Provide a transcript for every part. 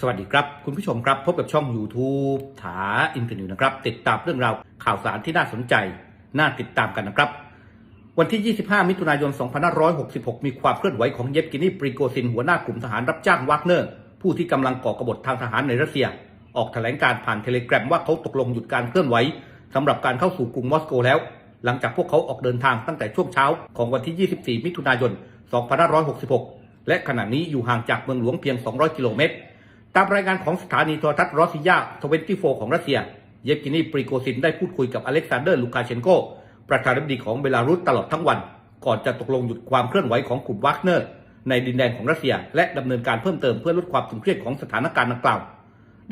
สวัสดีครับ คุณผู้ชมครับ พบกับช่อง YouTube ถาอินเทอร์นิวนะครับ ติดตามเรื่องราวข่าวสารที่น่าสนใจ น่าติดตามกันนะครับ วันที่ 25 มิถุนายน 2566 มีความเคลื่อนไหวของเยฟกินีปริโกซินหัวหน้ากลุ่มทหารรับจ้างวากเนอร์ ผู้ที่กำลังก่อกบฏทางทหารในรัสเซีย ออกแถลงการผ่านเทเลกราฟว่าเขาตกลงหยุดการเคลื่อนไหวสำหรับการเข้าสู่กรุงมอสโกแล้ว หลังจากพวกเขาออกเดินทางตั้งแต่ช่วงเช้าของวันที่ 24 มิถุนายน 2566 และขณะนี้อยู่ห่างจากเมืองหลวงเพียง 200 กิโลเมตร ตามรายงานของสถานีโทรทัศน์รอสซิยา24ของรัสเซีย เยฟกินีปริโกซินได้พูดคุยกับอเล็กซานเดอร์ลูคาเชนโก ประธานาธิบดีของเบลารุสตลอดทั้งวัน ก่อนจะตกลงหยุดความเคลื่อนไหวของกลุ่มวากเนอร์ ในดินแดนของรัสเซีย และดำเนินการเพิ่มเติมเพื่อลดความตึงเครียดของสถานการณ์ดังกล่าว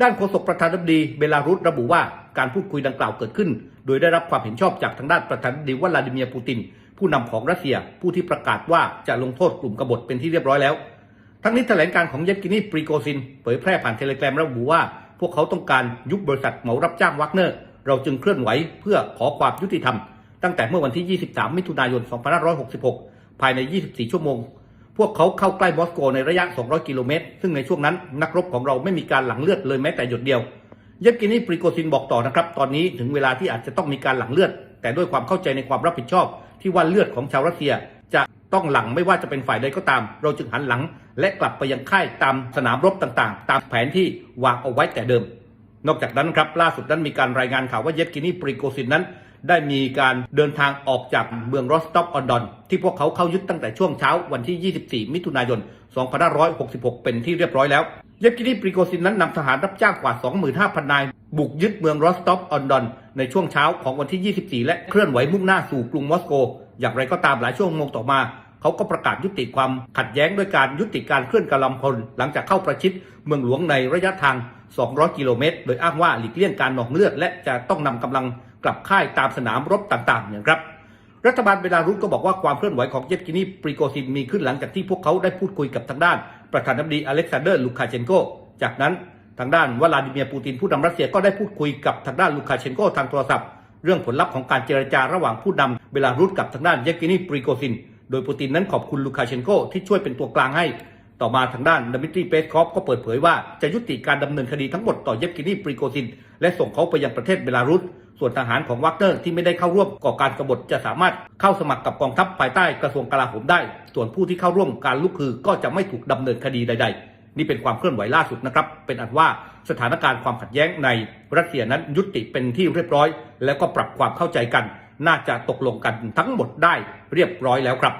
ด้านโฆษกประธานาธิบดีเบลารุสระบุว่าการพูดคุยดังกล่าวเกิดขึ้น โดยได้รับความเห็นชอบจากทางด้านประธานาธิบดีวลาดิเมียร์ปูติน ผู้นำของรัสเซีย ผู้ที่ประกาศว่าจะลงโทษกลุ่มกบฏเป็นที่เรียบร้อยแล้ว ทั้งนี้แถลงการของเยฟกินีปริโกซิน เผยแพร่ผ่านเทเลกรามระบุว่า พวกเขาต้องการยุบบริษัทเหมารับจ้างวักเนอร์ เราจึงเคลื่อนไหวเพื่อขอความยุติธรรม ตั้งแต่เมื่อวันที่ 23 มิถุนายน 2566 ภายใน 24 ชั่วโมง พวกเขาเข้าใกล้มอสโกในระยะ 200 กิโลเมตร ซึ่งในช่วงนั้นนักรบของเราไม่มีการหลั่งเลือดเลยแม้แต่หยดเดียว เยฟกินีปริโกซินบอกต่อนะครับ ตอนนี้ถึงเวลาที่อาจจะต้องมีการหลั่งเลือด แต่ด้วยความเข้าใจในความรับผิดชอบ ที่ว่าเลือดของชาวรัสเซีย จะต้องหลั่งไม่ว่าจะเป็นฝ่ายใดก็ตาม เราจึงหันหลัง และกลับไปยังค่ายตามสนามรบต่างๆ ตามแผนที่วางเอาไว้แต่เดิม นอกจากนั้นครับล่าสุดนั้นมีการรายงานข่าวว่าเยฟกินีปริโกซินนั้น ได้มีการเดินทางออกจากเมืองรอสต็อกออนดอน ที่พวกเขาเข้ายึดตั้งแต่ช่วงเช้าวันที่ 24 มิถุนายน 2566 เป็นที่เรียบร้อยแล้ว เยฟกินีปริโกซินนั้นนำทหารรับจ้างกว่า 25,000 นาย บุกยึดเมืองรอสต็อกออนดอนในช่วงเช้าของวันที่ 24 และเคลื่อนไหวมุ่งหน้าสู่กรุงมอสโก อย่างไรก็ตามหลายชั่วโมงต่อมา เขาก็ประกาศยุติความขัดแย้งด้วยการยุติการเคลื่อนกำลังพล หลังจากเข้าประชิดเมืองหลวงในระยะทาง 200 กิโลเมตร โดยอ้างว่าหลีกเลี่ยงการหนองเลือด และจะต้องนำกำลังกลับค่ายตามสนามรบต่างๆอย่างครับรัฐบาลเบลารุสก็บอกว่าความเคลื่อนไหวของเยฟกินีปริโกซินมีขึ้นหลังจากที่พวกเขาได้พูดคุยกับทางด้าน ประธานาธิบดีอเล็กซานเดอร์ลูคาเชนโก จากนั้นทางด้านวลาดิเมียร์ปูตินผู้นำรัสเซียก็ได้พูดคุยกับทางด้านลูคาเชนโกทางโทรศัพท์ เรื่องผลลัพธ์ของการเจรจาระหว่างผู้นำเบลารุสกับทางด้านเยฟกินีปริโกซิน โดยปูตินนั้นขอบคุณลูคาเชนโกที่ช่วยเป็นตัวกลางให้ ต่อมาทางด้านดมิตรีเปสคอฟก็เปิดเผยว่าจะยุติการดำเนินคดีทั้งหมดต่อเยฟกินีปริโกซิน และส่งเขาไปยังประเทศเบลารุสส่วนทหารของวักเนอร์ที่ไม่ได้เข้าร่วมก่อการกบฏจะสามารถเข้าสมัครกับกองทัพภายใต้กระทรวงกลาโหมได้ ส่วนผู้ที่เข้าร่วมการลุกคือก็จะไม่ถูกดำเนินคดีใด ๆ นี่เป็นความเคลื่อนไหวล่าสุดนะครับ เป็นอันว่าสถานการณ์ความขัดแย้งในรัสเซียนั้นยุติเป็นที่เรียบร้อย แล้วก็ปรับความเข้าใจกัน น่าจะตกลงกันทั้งหมดได้เรียบร้อยแล้วครับ